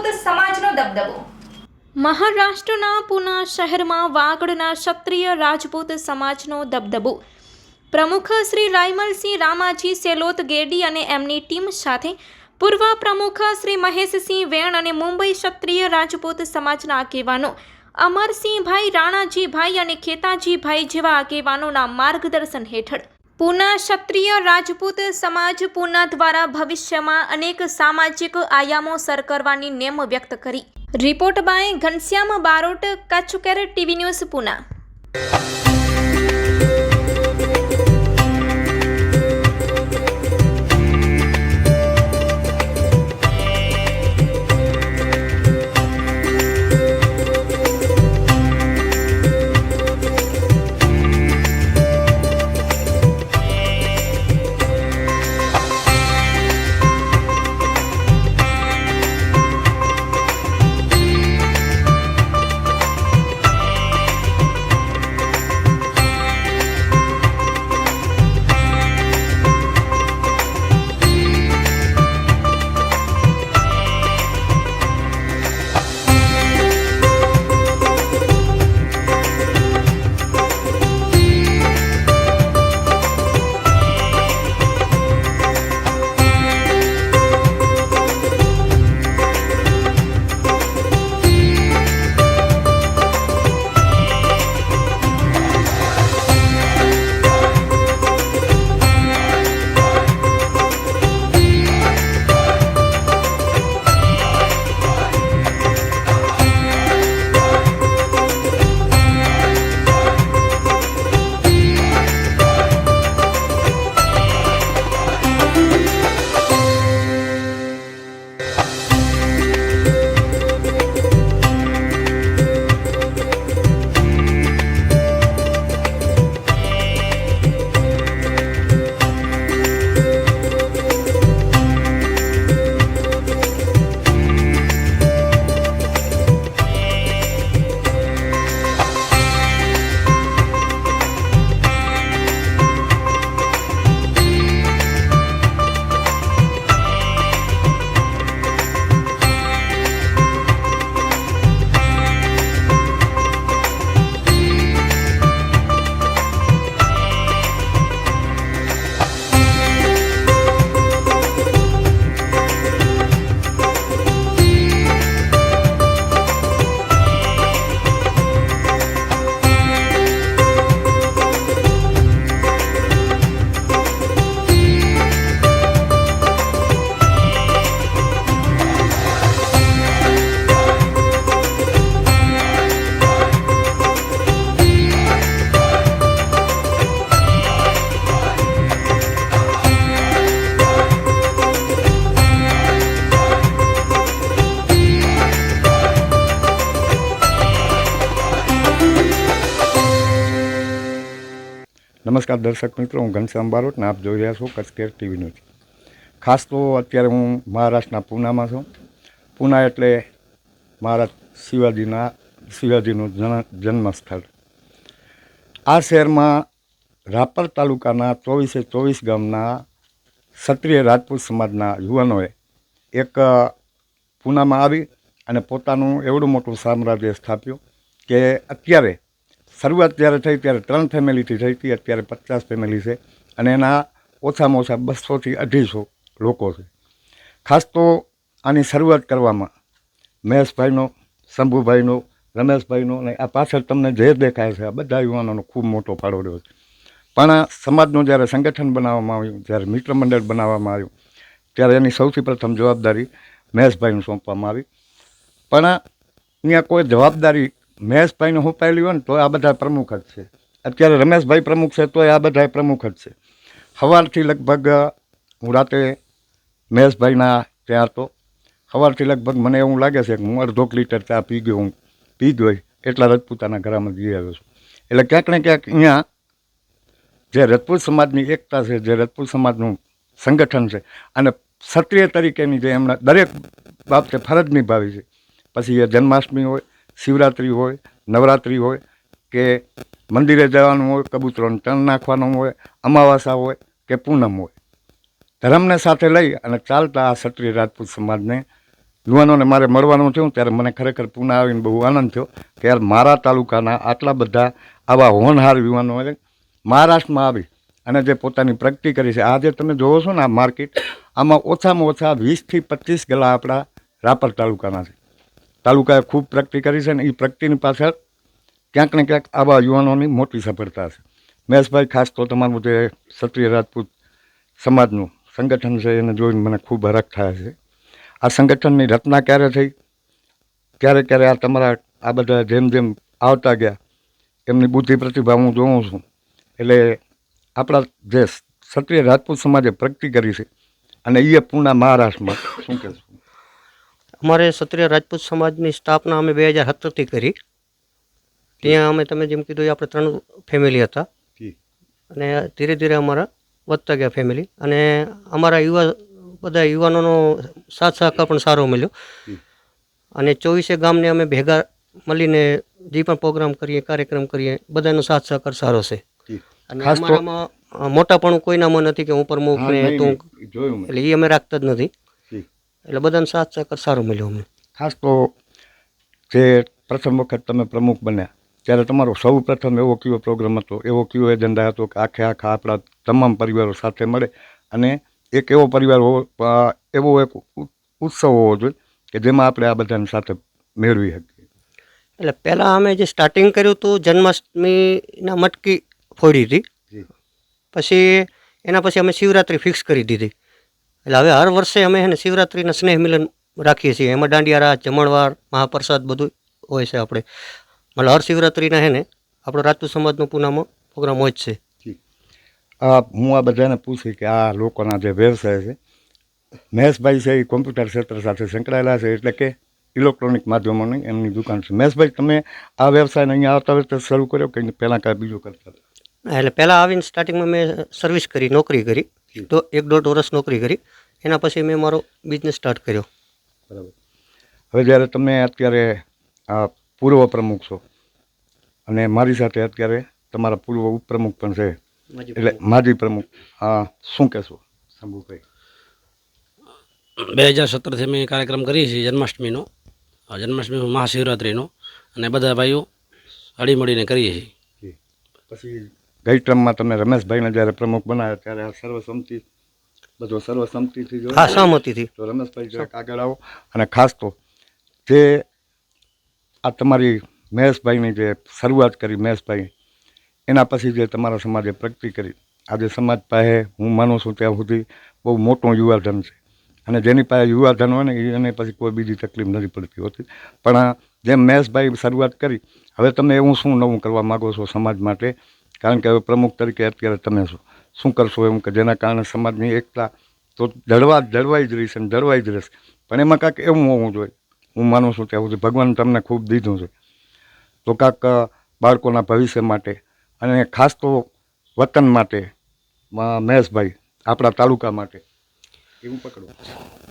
રાજપૂત સમાજનો દબદબો. મહારાષ્ટ્રના પુના શહેરમાં વાગડના ક્ષત્રિય રાજપૂત સમાજનો દબદબો. પ્રમુખ શ્રી રાયમલસિંહ રામાજી, સેલોત ગેડી અને એમની ટીમ સાથે પૂર્વ પ્રમુખ શ્રી મહેશસિંહ વેણ અને મુંબઈ ક્ષત્રિય રાજપૂત સમાજના આગેવાનો અમરસિંહભાઈ, રાણાજીભાઈ અને ખેતાજીભાઈ જેવા આગેવાનોના માર્ગદર્શન હેઠળ પૂના ક્ષત્રિય રાજપૂત સમાજ પૂના દ્વારા ભવિષ્યમાં અનેક સામાજિક આયામો સર કરવાની નેમ વ્યક્ત કરી. રિપોર્ટ બાય ઘનશ્યામ બારોટ કચ્છકેર ટીવી ન્યૂઝ પૂના. નમસ્કાર દર્શક મિત્રો, હું ઘનશ્યામ બારોટ ને આપ જોઈ રહ્યા છો કચ્છ કેર ટીવી ન્યૂઝ. ખાસ તો અત્યારે હું મહારાષ્ટ્રના પૂનામાં છું. પૂના એટલે મહારાજ શિવાજીના, શિવાજીનું જન્મ જન્મસ્થળ. આ શહેરમાં રાપર તાલુકાના ચોવીસે ચોવીસ ગામના ક્ષત્રિય રાજપૂત સમાજના યુવાનોએ એક પૂનામાં આવી અને પોતાનું એવડું મોટું સામ્રાજ્ય સ્થાપ્યું કે અત્યારે શરૂઆત જ્યારે થઈ ત્યારે ત્રણ ફેમિલીથી થઈ હતી, અત્યારે પચાસ ફેમિલી છે અને એના ઓછામાં ઓછા બસોથી અઢીસો લોકો છે. ખાસ તો આની શરૂઆત કરવામાં મહેશભાઈનો, શંભુભાઈનો, રમેશભાઈનો અને આ પાછળ તમને જે દેખાય છે, આ બધા યુવાનોનો ખૂબ મોટો ફાળો રહ્યો છે. પણ સમાજનું જ્યારે સંગઠન બનાવવામાં આવ્યું, જ્યારે મિત્ર મંડળ બનાવવામાં આવ્યું, ત્યારે એની સૌથી પ્રથમ જવાબદારી મહેશભાઈને સોંપવામાં આવી. પણ અહીંયા કોઈ જવાબદારી મહેશભાઈને સોંપાયેલી હોય ને તો આ બધા પ્રમુખ જ છે. અત્યારે રમેશભાઈ પ્રમુખ છે તો આ બધા પ્રમુખ જ છે. સવારથી લગભગ હું રાતે મહેશભાઈના ત્યાં હતો. સવારથી લગભગ મને એવું લાગે છે કે હું અડધો લીટર ચા પી ગયો હું. પી ગયો એટલા રજપૂતાના ઘરમાં જઈ આવ્યો છું. એટલે ક્યાંક ને ક્યાંક અહીંયા જે રજપૂત સમાજની એકતા છે, જે રજપૂત સમાજનું સંગઠન છે અને ક્ષત્રિય તરીકેની જે એમના દરેક બાબતે ફરજ નિભાવી છે. પછી એ જન્માષ્ટમી હોય શિવરાત્રિ હોય, નવરાત્રિ હોય, કે મંદિરે જવાનું હોય, કબૂતરોને ટન નાખવાનું હોય અમાવાસા હોય, કે પૂનમ હોય. ધર્મને સાથે લઈ અને ચાલતા આ ક્ષત્રિય રાજપૂત સમાજને યુવાનોને મારે મળવાનું થયું, ત્યારે મને ખરેખર પૂના આવીને બહુ આનંદ થયો કે યાર મારા તાલુકાના આટલા બધા આવા હોનહાર યુવાનોએ મહારાષ્ટ્રમાં આવી અને જે પોતાની પ્રગતિ કરી છે. આજે તમે જોવો છો ને આ માર્કેટ, આમાં ઓછામાં ઓછા વીસથી પચીસ ગલા આપણા રાપર તાલુકાના છે. તાલુકાએ ખૂબ પ્રગતિ કરી છે અને એ પ્રગતિની પાછળ ક્યાંક ને ક્યાંક આવા યુવાનોની મોટી સફળતા છે. મહેશભાઈ ખાસ તો તમારું જે ક્ષત્રિય રાજપૂત સમાજનું સંગઠન છે, એને જોઈને મને ખૂબ હરખ થાય છે. આ સંગઠનની રચના ક્યારે થઈ? ક્યારે ક્યારે આ તમારા, આ બધા જેમ જેમ આવતા ગયા, એમની બુદ્ધિ પ્રતિભા હું જોઉં છું. એટલે આપણા જે ક્ષત્રિય રાજપૂત સમાજે પ્રગતિ કરી છે અને એ પૂના મહારાષ્ટ્રમાં શું કહેશું? અમારે ક્ષત્રિય રાજપૂત સમાજની સ્થાપના અમે બે હજાર સત્તરથી કરી. ત્યાં અમે તમે જેમ કીધું એ આપણે ત્રણ ફેમિલી હતા. અને ધીરે ધીરે અમારા વધતા ગયા ફેમિલી અને અમારા યુવા બધા યુવાનોનો સાથ સહકાર પણ સારો મળ્યો. અને ચોવીસે ગામને અમે ભેગા મળીને જે પણ પ્રોગ્રામ કરીએ કાર્યક્રમ કરીએ બધાનો સાથ સહકાર સારો છે. અને અમારામાં મોટાપણું કોઈનામાં નથી કે હું પ્રમુખ હા, ને તું એટલે એ અમે રાખતા જ નથી. એટલે બધાને સાથ સહકાર સારો મળ્યો અમને. ખાસ તો જે પ્રથમ વખત તમે પ્રમુખ બન્યા ત્યારે તમારો સૌ પ્રથમ એવો કયો પ્રોગ્રામ હતો એવો કયો એજન્ડા હતો કે આખે આખા આપણા તમામ પરિવારો સાથે મળે અને એક એવો પરિવાર હોવો એવો એક ઉત્સવ હોવો જોઈએ કે જેમાં આપણે આ બધાની સાથે મેળવી શકીએ. એટલે પહેલાં અમે જે સ્ટાર્ટિંગ કર્યું હતું જન્માષ્ટમીના મટકી ફોડી હતી. પછી એના પછી અમે શિવરાત્રિ ફિક્સ કરી દીધી. એટલે હવે હર વર્ષે અમે એને શિવરાત્રિના સ્નેહ મિલન રાખીએ છીએ. એમાં દાંડિયા રાત જમણવાર, મહાપ્રસાદ બધું હોય છે આપણે. મતલબ હર શિવરાત્રિના હેને આપણો રાજપૂત સમાજનો પૂનામાં પ્રોગ્રામ હોય જ છે. હું આ બધાને પૂછી કે આ લોકોના જે વ્યવસાય છે, મહેશભાઈ છે એ કોમ્પ્યુટર ક્ષેત્ર સાથે સંકળાયેલા છે એટલે કે ઇલેક્ટ્રોનિક માધ્યમોની એમની દુકાન છે. મહેશભાઈ, તમે આ વ્યવસાયને અહીંયા આવતા વખતે શરૂ કર્યો કે પહેલાં કાંઈ બીજું કરતા એટલે પહેલાં આવીને સ્ટાર્ટિંગમાં મેં સર્વિસ કરી નોકરી કરી. તો એક દોઢ વર્ષ નોકરી કરી. એના પછી મેં મારો બિઝનેસ સ્ટાર્ટ કર્યો. બરાબર. હવે જ્યારે તમે અત્યારે આ પૂર્વ પ્રમુખ છો અને મારી સાથે અત્યારે તમારા પૂર્વ ઉપપ્રમુખ પણ છે એટલે માજી પ્રમુખ હા શું કહેશો? શંભુભાઈ બે હજાર સત્તરથી અમે કાર્યક્રમ કરીએ છીએ જન્માષ્ટમીનો. આ જન્માષ્ટમી મહાશિવરાત્રિનો અને બધા ભાઈઓ હળી મળીને કરીએ છીએ. પછી ગઈ ટર્મમાં તમે રમેશભાઈને જ્યારે પ્રમુખ બનાવ્યા ત્યારે આ સર્વસંમતિ બધો સર્વસંમતિથી જો હા સહમતીથી. તો રમેશભાઈ જરાક આગળ આવો. અને ખાસ તો જે આ તમારી મહેશભાઈની જે શરૂઆત કરી મહેશભાઈ એના પછી જે તમારા સમાજે પ્રગતિ કરી. આજે સમાજ પાસે હું માનું છું ત્યાં સુધી બહુ મોટું યુવાધન છે. અને જેની પાસે યુવાધન હોય ને એને પછી કોઈ બીજી તકલીફ નથી પડતી હોતી. પણ આ જેમ મહેશભાઈ શરૂઆત કરી હવે તમે એવું શું નવું કરવા માગો છો સમાજ માટે? કારણ કે હવે પ્રમુખ તરીકે અત્યારે તમે છો શું કરશો એમ કે જેના કારણે સમાજની એકતા તો જળવા, જળવાઈ જ રહીશ અને જળવાઈ જ રહેશે પણ એમાં કાંઈક એવું હોવું જોઈએ. હું માનું છું ત્યાં સુધી ભગવાન તમને ખૂબ દીધું છે. તો કાંક બાળકોના ભવિષ્ય માટે અને ખાસ તો વતન માટે મહેશભાઈ, આપણા તાલુકા માટે એવું પકડો.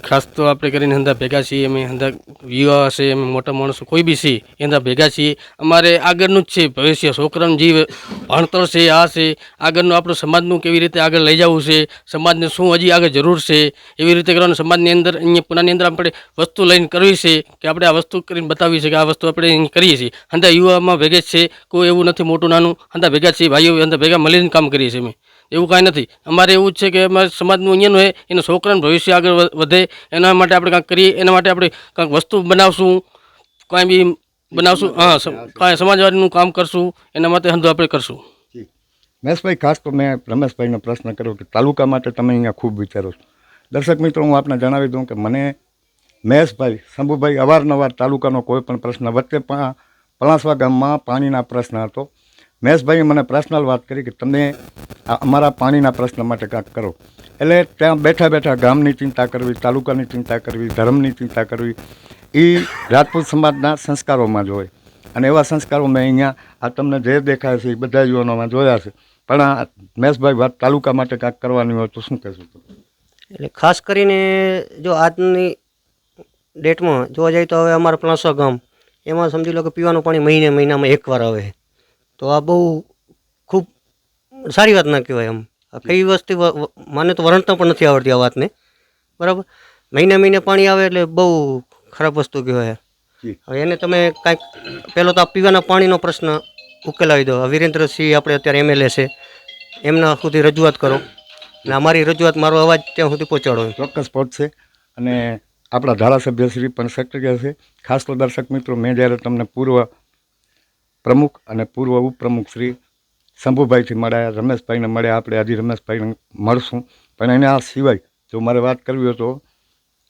ખાસ તો આપણે કરીને હંધા ભેગા છીએ, અમે હંધા યુવા છે અમે મોટા માણસો કોઈ બી છીએ એ હંધા ભેગા છીએ. અમારે આગળનું જ છે, ભવિષ્ય, છોકરાનું જે ભણતર છે, આ છે. આગળનું આપણું સમાજનું કેવી રીતે આગળ લઈ જવું છે, સમાજને શું હજી આગળ જરૂર છે, એવી રીતે કરવાનું સમાજની અંદર, અહીંયા પુનાની અંદર આપણે વસ્તુ લઈને કરવી છે, કે આપણે આ વસ્તુ કરીને બતાવી છે કે આ વસ્તુ આપણે કરીએ છીએ. હંધા યુવામાં ભેગે જ છે, કોઈ એવું નથી, મોટું નાનું. હંધા ભેગા છીએ, ભાઈઓ હંધા ભેગા મળીને કામ કરીએ છીએ અમે. એવું કાંઈ નથી. અમારે એવું જ છે કે અમારે સમાજનું અહીંયાનું હોય એનું છોકરાનું ભવિષ્ય આગળ વધે, એના માટે આપણે કાંઈક કરીએ, એના માટે આપણે કાંઈક વસ્તુ બનાવશું, કાંઈ બી બનાવશું, હા કાંઈ સમાજવાદીનું કામ કરશું, એના માટે હંધો આપણે કરશું. મહેશભાઈ ખાસ તો મેં રમેશભાઈનો પ્રશ્ન કર્યો કે તાલુકા માટે તમે અહીંયા ખૂબ વિચારો છો. દર્શક મિત્રો, હું આપને જણાવી દઉં કે મને મહેશભાઈ શંભુભાઈ અવારનવાર તાલુકાનો કોઈ પણ પ્રશ્ન વચ્ચે પણ પલાસવા ગામમાં પાણીના પ્રશ્ન હતો. મહેશભાઈએ મને પર્સનલ વાત કરી કે તમે અમારા પાણીના પ્રશ્ન માટે કાંક કરો. એટલે ત્યાં બેઠા બેઠા ગામની ચિંતા કરવી, તાલુકાની ચિંતા કરવી, ધર્મની ચિંતા કરવી એ રાજપૂત સમાજના સંસ્કારોમાં જ હોય. અને એવા સંસ્કારો મેં અહીંયા આ તમને જે દેખાય છે એ બધા યુવાનોમાં જોયા છે. પણ આ મહેશભાઈ વાત તાલુકા માટે કાંક કરવાની હોય તો શું કહેશો એટલે ખાસ કરીને જો આજની ડેટમાં જોવા જઈએ તો હવે અમારા પ્લાસો ગામ, એમાં સમજી લો કે પીવાનું પાણી મહિને મહિનામાં એકવાર આવે. તો આ બહુ ખૂબ સારી વાત ના કહેવાય એમ. આ કઈ વસ્તુ મને તો વર્ણતા પણ નથી આવડતી આ વાતને. બરાબર? મહિને મહિને પાણી આવે એટલે બહુ ખરાબ વસ્તુ કહેવાય. હવે એને તમે કાંઈક પહેલો તો આ પીવાના પાણીનો પ્રશ્ન ઉકેલાવી દો. વિરેન્દ્રસિંહ આપણે અત્યારે એમએલએ છે. એમના સુધી રજૂઆત કરો. અને અમારી રજૂઆત મારો અવાજ ત્યાં સુધી પહોંચાડો. ચોક્કસ પહોંચશે. અને આપણા ધારાસભ્ય શ્રી પણ સક્રિય છે. ખાસ તો દર્શક મિત્રો મેં જ્યારે તમને પૂર્વ પ્રમુખ અને પૂર્વ ઉપપ્રમુખ શ્રી શંભુભાઈથી મળ્યા, રમેશભાઈને મળ્યા, આપણે આજે રમેશભાઈને મળશું. પણ એના સિવાય જો મારે વાત કરવી હોય તો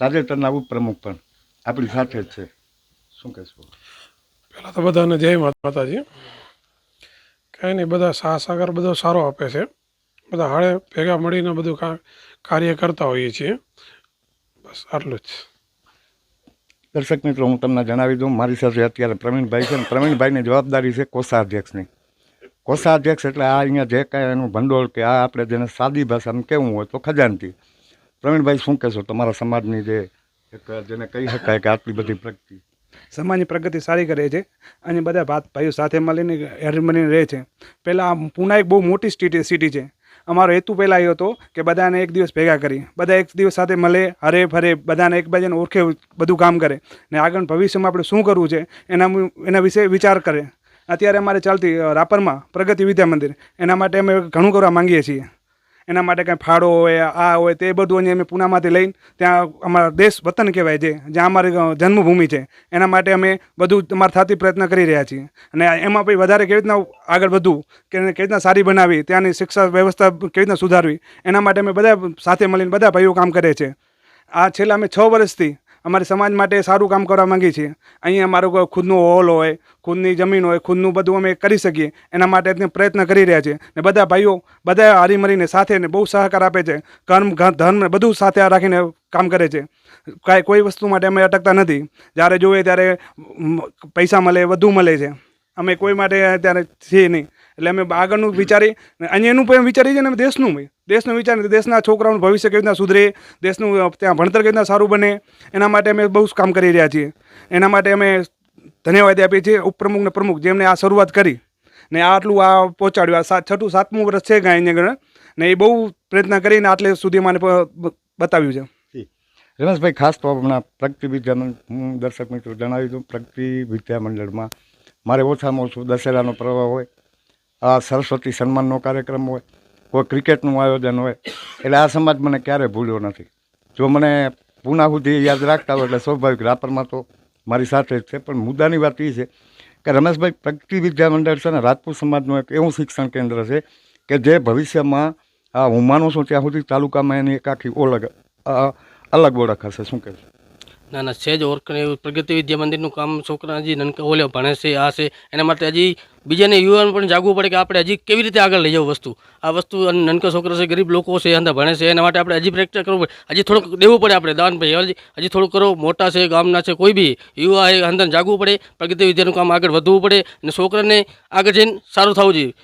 તાજેતરના ઉપપ્રમુખ પણ આપણી સાથે જ છે. શું કહેશું? પહેલાં તો બધાને જય માતા માતાજી. કાંઈ નહીં, બધા સાહ સાગર બધો સારો આપે છે. બધા હાળે ભેગા મળીને બધું કાર્ય કરતા હોઈએ છીએ. બસ આટલું જ. દર્શક મિત્રો, હું તમને જણાવી દઉં, મારી સાથે અત્યારે પ્રવીણભાઈ છે પ્રવીણભાઈની જવાબદારી છે કોષાધ્યક્ષની. કોષાધ્યક્ષ એટલે આ અહીંયા જે કાંઈ એનું ભંડોળ કે આ આપણે જેને સાદી ભાષામાં કહેવું હોય તો ખજાનથી. પ્રવીણભાઈ, શું કહેશો? તમારા સમાજની જે એક જેને કહી શકાય કે આટલી બધી પ્રગતિ. સમાજની પ્રગતિ સારી કરે છે અને બધા ભાત ભાઈઓ સાથે મળીને હળી મળીને રહે છે. પહેલાં પૂના એક બહુ મોટી સિટી સિટી છે. અમારો હેતુ પહેલાં એ હતો કે બધાને એક દિવસ ભેગા કરી. બધા એક દિવસ સાથે મળે, હરે ફરે, બધાને એકબીજાને ઓળખે, બધું કામ કરે. ને આગળ ભવિષ્યમાં આપણે શું કરવું છે, એના એના વિશે વિચાર કરે. અત્યારે અમારે ચાલતી રાપરમાં પ્રગતિ વિદ્યા મંદિર. એના માટે અમે ઘણું કરવા માંગીએ છીએ. એના માટે કાંઈ ફાળો હોય, આ હોય, તે બધું અહીંયા અમે પૂનામાંથી લઈને ત્યાં અમારા દેશ વતન કહેવાય છે, જ્યાં અમારી જન્મભૂમિ છે. એના માટે અમે બધું અમારા થતી પ્રયત્ન કરી રહ્યા છીએ. અને એમાં પછી વધારે કેવી રીતના આગળ વધવું, કે કેવી રીતના સારી બનાવી, ત્યાંની શિક્ષા વ્યવસ્થા કેવી રીતના સુધારવી, એના માટે અમે બધા સાથે મળીને બધા ભાઈઓ કામ કરે છે. આ છેલ્લા અમે છ વર્ષથી અમારી સમાજ માટે સારું કામ કરવા માંગીએ છીએ. અહીંયા અમારો ખુદનો હોલ હોય, ખુદની જમીન હોય, ખુદનું બધું અમે કરી શકીએ. એના માટે પ્રયત્ન કરી રહ્યા છીએ. ને બધા ભાઈઓ બધા હરીમરીને સાથે ને બહુ સહકાર આપે છે. કર્મ ધર્મ બધું સાથે રાખીને કામ કરે છે. કાંઈ, કોઈ વસ્તુ માટે અમે અટકતા નથી. જ્યારે જોઈએ ત્યારે પૈસા મળે, વધુ મળે છે. અમે કોઈ માટે ત્યારે છીએ નહીં. એટલે અમે આગળનું વિચારી અહીંયાનું પણ વિચારીએ છીએ ને અમે દેશનું દેશનું વિચારી દેશના છોકરાઓનું ભવિષ્ય કેવી રીતના સુધરે, દેશનું ત્યાં ભણતર કેવી રીતના સારું બને, એના માટે અમે બહુ કામ કરી રહ્યા છીએ. એના માટે અમે ધન્યવાદ આપીએ છીએ ઉપપ્રમુખ ને પ્રમુખ જેમને આ શરૂઆત કરી ને આટલું આ પહોંચાડ્યું. આ સાત, છઠ્ઠું, સાતમું વર્ષ છે અહીંયા આગળ ને એ બહુ પ્રયત્ન કરીને આટલે સુધી મને બતાવ્યું છે. રમેશભાઈ, ખાસ તો હમણાં પ્રગતિ વિદ્યા હું દર્શક મિત્રો જણાવી દઉં પ્રગતિ વિદ્યા મંડળમાં મારે ઓછામાં ઓછું દશેરાનો પ્રવાહ હોય આ સરસ્વતી સન્માનનો કાર્યક્રમ હોય, કોઈ ક્રિકેટનું આયોજન હોય, એટલે આ સમાજ મને ક્યારેય ભૂલ્યો નથી. જો મને પૂના સુધી યાદ રાખતા હોય એટલે સ્વાભાવિક રાપરમાં તો મારી સાથે જ છે, પણ મુદ્દાની વાત એ છે કે રમેશભાઈ પ્રગતિ વિદ્યા મંડળ છે ને, રાજપૂત સમાજનું એક એવું શિક્ષણ કેન્દ્ર છે કે જે ભવિષ્યમાં આ હું માનું છું ત્યાં સુધી તાલુકામાં એની એક આખી ઓળખ અલગ ઓળખ હશે. શું કહેશો? ના ના જ ઓળખણ પ્રગતિ વિદ્યા મંદિરનું કામ છોકરા હજી નનકા ઓલે ભણે છે આ છે. એના માટે હજી બીજાને યુવાન પણ જાગવું પડે કે આપણે હજી કેવી રીતે આગળ લઈ જવું વસ્તુ. આ વસ્તુ અને નનકા છોકરા છે, ગરીબ લોકો છે અંદર ભણે છે, એના માટે આપણે હજી પ્રેક્ટિસ કરવું પડે. હજી થોડુંક દેવું પડે આપણે દાન ભાઈ હજી હજી થોડુંક કરો. મોટા છે, ગામના છે, કોઈ બી યુવા એ અંદર જાગવું પડે. પ્રગતિ વિદ્યાનું કામ આગળ વધવું પડે અને છોકરાને આગળ જઈને સારું થવું જોઈએ.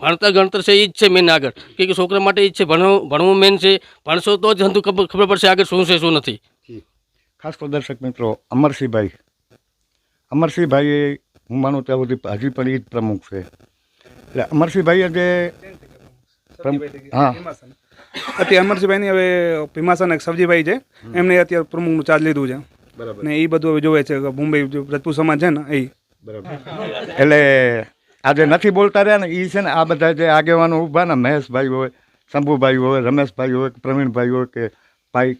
ભણતર ગણતર છે એ જ છે મેન આગળ. કે છોકરા માટે એ જ છે, ભણવું ભણવું મેન છે. ભણશો તો જ ખબર ખબર પડશે આગળ શું છે, શું નથી. ખાસ તો દર્શક મિત્રો અમરસિંહભાઈ. અમરસિંહભાઈ હું માનું ત્યાં સુધી હજી પણ એ જ પ્રમુખ છે. એટલે અમરસિંહભાઈએ જે હા. અત્યારે અમરસિંહભાઈની હવે ભીમાસન એક સબજીભાઈ છે. એમને અત્યારે પ્રમુખનું ચાર્જ લીધું છે. બરાબર. ને એ બધું હવે જોવે છે કે મુંબઈ રાજપૂત સમાજ છે ને એ બરાબર. એટલે આજે નથી બોલતા રહ્યા ને એ છે ને આ બધા જે આગેવાનો ઊભા ને મહેશભાઈ હોય શંભુભાઈ હોય રમેશભાઈ હોય પ્રવીણભાઈ હોય કે ભાઈ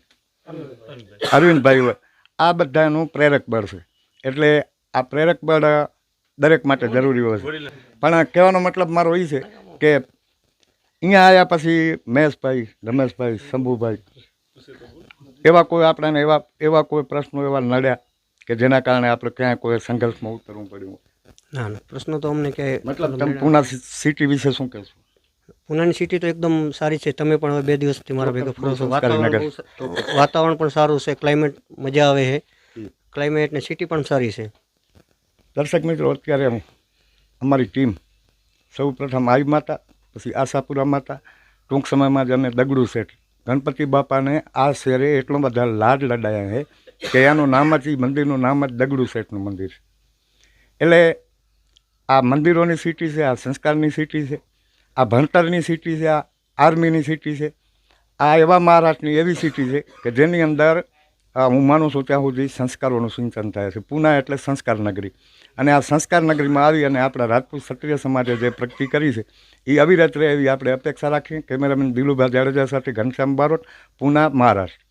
અરવિંદભાઈ આ બધાનું પ્રેરક બળ છે. એટલે આ પ્રેરક બળ દરેક માટે જરૂરી હોય છે. પણ કહેવાનો મતલબ મારો એ છે કે અહીંયા આવ્યા પછી મહેશભાઈ રમેશભાઈ શંભુભાઈ એવા કોઈ આપણાને એવા એવા કોઈ પ્રશ્નો એવા નડ્યા કે જેના કારણે આપણે ક્યાંય કોઈ સંઘર્ષમાં ઉતરવું પડ્યું ના પ્રશ્ન તો અમને ક્યાંય મતલબ તમે પૂના સિટી વિશે શું કહેશો? પુનાની સિટી તો એકદમ સારી છે. તમે પણ હવે બે દિવસથી મારા ભેગા ફરો છો વાતાવરણ વાતાવરણ પણ સારું છે. ક્લાઇમેટ મજા આવે છે. ક્લાઇમેટ ને સિટી પણ સારી છે. દર્શક મિત્રો અત્યારે હું અમારી ટીમ સૌ પ્રથમ આઈ માતા પછી આશાપુરા માતા ટૂંક સમયમાં જ અમે દગડુ શેઠ. ગણપતિ બાપાને આ શહેરે એટલો બધા લાડ લડાયા છે કે એનું નામ જ ઈ મંદિરનું નામ જ દગડુ શેઠનું મંદિર છે. એટલે આ મંદિરોની સિટી છે આ સંસ્કારની સિટી છે. આ ભણતરની સિટી છે, આ આર્મીની સિટી છે, આ એવા મહારાષ્ટ્રની એવી સિટી છે કે જેની અંદર હું માનું છું ત્યાં સુધી સંસ્કારોનું સિંચન થાય છે. પૂના એટલે સંસ્કાર નગરી. અને આ સંસ્કાર નગરીમાં આવી અને આપણા રાજપૂત ક્ષત્રિય સમાજે જે પ્રગતિ કરી છે, એ અવિરત રહે એવી આપણે અપેક્ષા રાખીએ. કેમેરામેન દિલુભા જાડેજા સાથે ઘનશ્યામ બારોટ, પુના, મહારાષ્ટ્ર.